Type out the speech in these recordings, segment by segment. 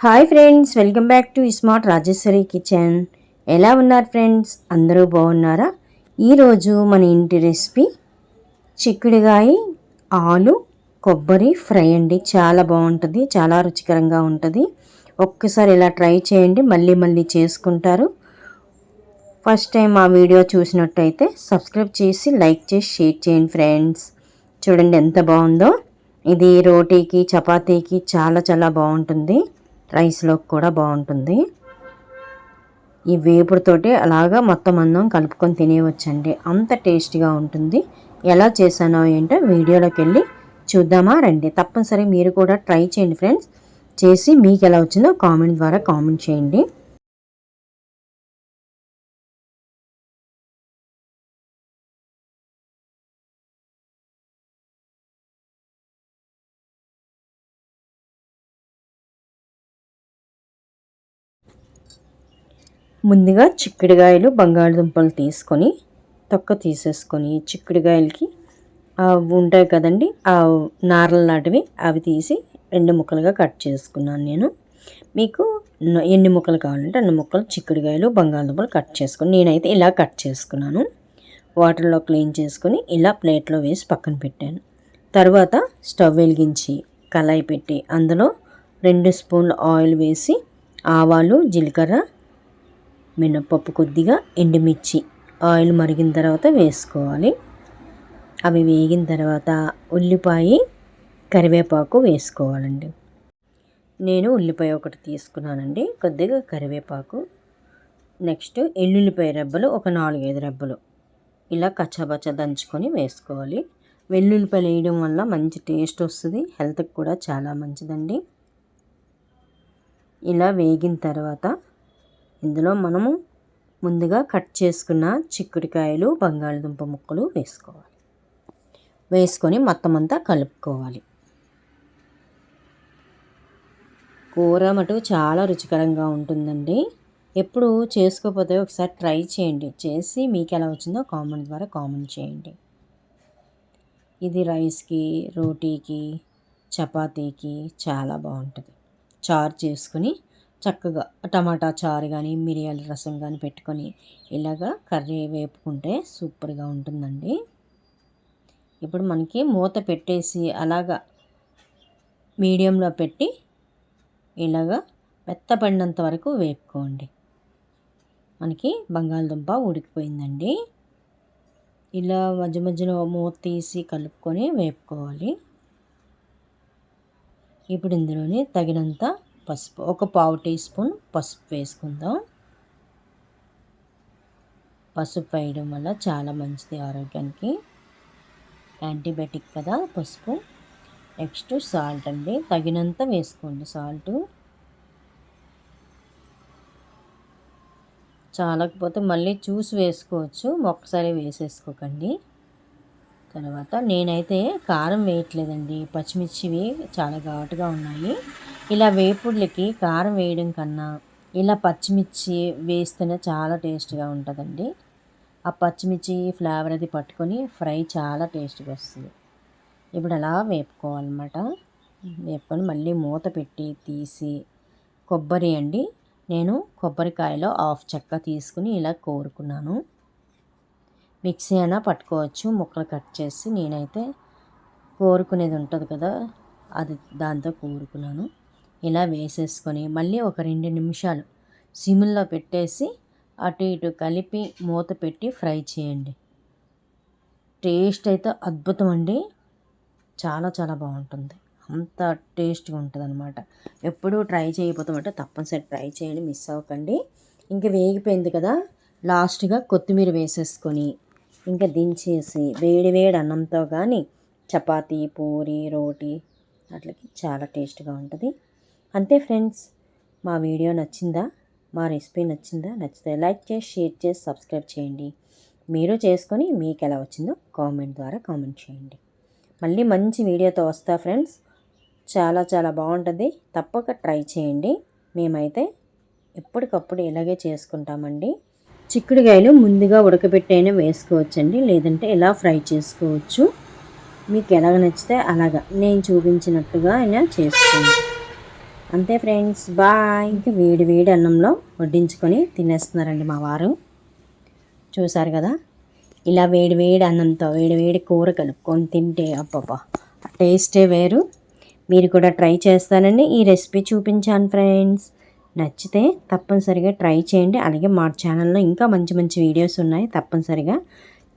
Hi friends welcome back to smart Rajeshwari kitchen. ఎలా ఉన్నారు friends? అందరూ బాగున్నారా? ఈరోజు మన ఇంటి రెసిపీ చిక్కుడుగాయ ఆలు కొబ్బరి ఫ్రై అండి. చాలా బాగుంటుంది చాలా రుచికరంగా ఉంటుంది. ఒక్కసారి ఇలా ట్రై చేయండి మళ్ళీ మళ్ళీ చేసుకుంటారు. ఫస్ట్ టైం ఆ వీడియో చూసినట్టయితే సబ్స్క్రైబ్ చేసి లైక్ చేసి షేర్ చేయండి ఫ్రెండ్స్. చూడండి ఎంత బాగుందో. ఇది రోటీకి చపాతీకి చాలా చాలా బాగుంటుంది. రైస్లోకి కూడా బాగుంటుంది ఈ వేపుడుతోటి అలాగా మొత్తం అన్నం కలుపుకొని తినేయవచ్చండి. అంత టేస్టీగా ఉంటుంది. ఎలా చేశానో ఏంటో వీడియోలోకి వెళ్ళి చూద్దామా రండి. తప్పనిసరి మీరు కూడా ట్రై చేయండి ఫ్రెండ్స్. చేసి మీకు ఎలా వచ్చిందో కామెంట్ ద్వారా కామెంట్ చేయండి. ముందుగా చిక్కుడుగాయలు బంగాళదుంపలు తీసుకొని తొక్క తీసేసుకొని చిక్కుడుగాయలకి ఉంటాయి కదండి ఆ నారలు లాంటివి. అవి తీసి రెండు ముక్కలుగా కట్ చేసుకున్నాను నేను. మీకు ఎన్ని ముక్కలు కావాలంటే అన్ని ముక్కలు చిక్కుడుగాయలు బంగాళదుంపలు కట్ చేసుకుని నేనైతే ఇలా కట్ చేసుకున్నాను. వాటర్లో క్లీన్ చేసుకొని ఇలా ప్లేట్లో వేసి పక్కన పెట్టాను. తర్వాత స్టవ్ వెలిగించి కళాయి పెట్టి అందులో రెండు స్పూన్ల ఆయిల్ వేసి ఆవాలు జీలకర్ర మినప్పప్పు కొద్దిగా ఎండుమిర్చి ఆయిల్ మరిగిన తర్వాత వేసుకోవాలి. అవి వేగిన తర్వాత ఉల్లిపాయ కరివేపాకు వేసుకోవాలండి. నేను ఉల్లిపాయ ఒకటి తీసుకున్నానండి. కొద్దిగా కరివేపాకు. నెక్స్ట్ ఎల్లుల్లిపాయ రెబ్బలు ఒక నాలుగైదు రెబ్బలు. ఇలా కచ్చాబచ్చ దంచుకొని వేసుకోవాలి. వెల్లుల్లిపాయలు వేయడం వల్ల మంచి టేస్ట్ వస్తుంది. హెల్త్కి కూడా చాలా మంచిదండి. ఇలా వేగిన తర్వాత ఇందులో మనము ముందుగా కట్ చేసుకున్న చిక్కుడుకాయలు బంగాళదుంప ముక్కలు వేసుకోవాలి. వేసుకొని మొత్తం అంతా కలుపుకోవాలి. కూర మటు చాలా రుచికరంగా ఉంటుందండి. ఎప్పుడు చేసుకోకపోతే ఒకసారి ట్రై చేయండి. చేసి మీకు ఎలా వచ్చిందో కామెంట్ ద్వారా కామెంట్ చేయండి. ఇది రైస్కి రోటీకి చపాతీకి చాలా బాగుంటుంది. చారు చేసుకుని చక్కగా టమాటా చారు కానీ మిరియాల రసం కానీ పెట్టుకొని ఇలాగా కర్రీ వేపుకుంటే సూపర్గా ఉంటుందండి. ఇప్పుడు మనకి మూత పెట్టేసి అలాగా మీడియంలో పెట్టి ఇలాగా మెత్తపడినంత వరకు వేపుకోండి. మనకి బంగాళదుంప ఉడికిపోయిందండి. ఇలా మధ్య మధ్యలో మూత తీసి కలుపుకొని వేపుకోవాలి. ఇప్పుడు ఇందులోనే తగినంత పసుపు ఒక పావు టీ స్పూన్ పసుపు వేసుకుందాం. పసుపు వేయడం వల్ల చాలా మంచిది ఆరోగ్యానికి. యాంటీబయాటిక్ కదా పసుపు. నెక్స్ట్ సాల్ట్ అండి. తగినంత వేసుకోండి సాల్ట్. చాలకపోతే మళ్ళీ చూసి వేసుకోవచ్చు. ఒక్కసారి వేసేసుకోకండి. తర్వాత నేనైతే కారం వేయట్లేదండి. పచ్చిమిర్చివి చాలా ఘాటుగా ఉన్నాయి. ఇలా వేపుడులకి కారం వేయడం కన్నా ఇలా పచ్చిమిర్చి వేస్తేనే చాలా టేస్ట్గా ఉంటుందండి. ఆ పచ్చిమిర్చి ఫ్లేవర్ అది పట్టుకొని ఫ్రై చాలా టేస్ట్గా వస్తుంది. ఇప్పుడు అలా వేపుకోవాలన్నమాట. వేపుకొని మళ్ళీ మూత పెట్టి తీసి కొబ్బరి అండి. నేను కొబ్బరికాయలో హాఫ్ చెక్క తీసుకుని ఇలా కోరుకున్నాను. మిక్సీ అయినా పట్టుకోవచ్చు. ముక్కలు కట్ చేసి నేనైతే కోరుకునేది ఉంటుంది కదా అది దాంతో కోరుకున్నాను. ఇలా వేసేసుకొని మళ్ళీ ఒక రెండు నిమిషాలు సిమ్లో పెట్టేసి అటు ఇటు కలిపి మూత పెట్టి ఫ్రై చేయండి. టేస్ట్ అయితే అద్భుతం అండి. చాలా చాలా బాగుంటుంది. అంత టేస్ట్గా ఉంటుంది అనమాట ఎప్పుడూ ట్రై చేయబోతామంటే తప్పనిసరి ట్రై చేయండి మిస్ అవ్వకండి. ఇంకా వేగిపోయింది కదా లాస్ట్గా కొత్తిమీర వేసేసుకొని ఇంకా దించేసి వేడి వేడి అన్నంతో కానీ చపాతీ పూరి రోటీ అట్లకి చాలా టేస్ట్గా ఉంటుంది. అంతే ఫ్రెండ్స్. మా వీడియో నచ్చిందా? మా రెసిపీ నచ్చిందా? నచ్చితే లైక్ చేసి షేర్ చేసి సబ్స్క్రైబ్ చేయండి. మీరు చేసుకొని మీకు ఎలా వచ్చిందో కామెంట్ ద్వారా కామెంట్ చేయండి. మళ్ళీ మంచి వీడియోతో వస్తా ఫ్రెండ్స్. చాలా చాలా బాగుంటుంది. తప్పక ట్రై చేయండి. మేమైతే ఎప్పటికప్పుడు ఇలాగే చేసుకుంటామండి. చిక్కుడుగాయలు ముందుగా ఉడకబెట్టైనా వేసుకోవచ్చండి. లేదంటే ఇలా ఫ్రై చేసుకోవచ్చు? మీకు ఎలాగ నచ్చితే అలాగా. నేను చూపించినట్టుగా అయినా చేసుకోండి. అంతే ఫ్రెండ్స్ బాయ్. ఇంకా వేడి వేడి అన్నంలో వడ్డించుకొని తినేస్తున్నారండి మా వారు. చూసారు కదా? ఇలా వేడి వేడి అన్నంతో వేడి వేడి కూర కలుపుకొని తింటే అబ్బబ్బా టేస్టే వేరు. మీరు కూడా ట్రై చేస్తానండి. ఈ రెసిపీ చూపించాను ఫ్రెండ్స్. నచ్చితే తప్పనిసరిగా ట్రై చేయండి. అలాగే మా ఛానల్లో ఇంకా మంచి మంచి వీడియోస్ ఉన్నాయి. తప్పనిసరిగా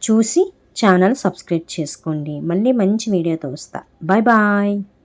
చూసి ఛానల్ సబ్స్క్రైబ్ చేసుకోండి. మళ్ళీ మంచి వీడియోతో వస్తా. Bye bye.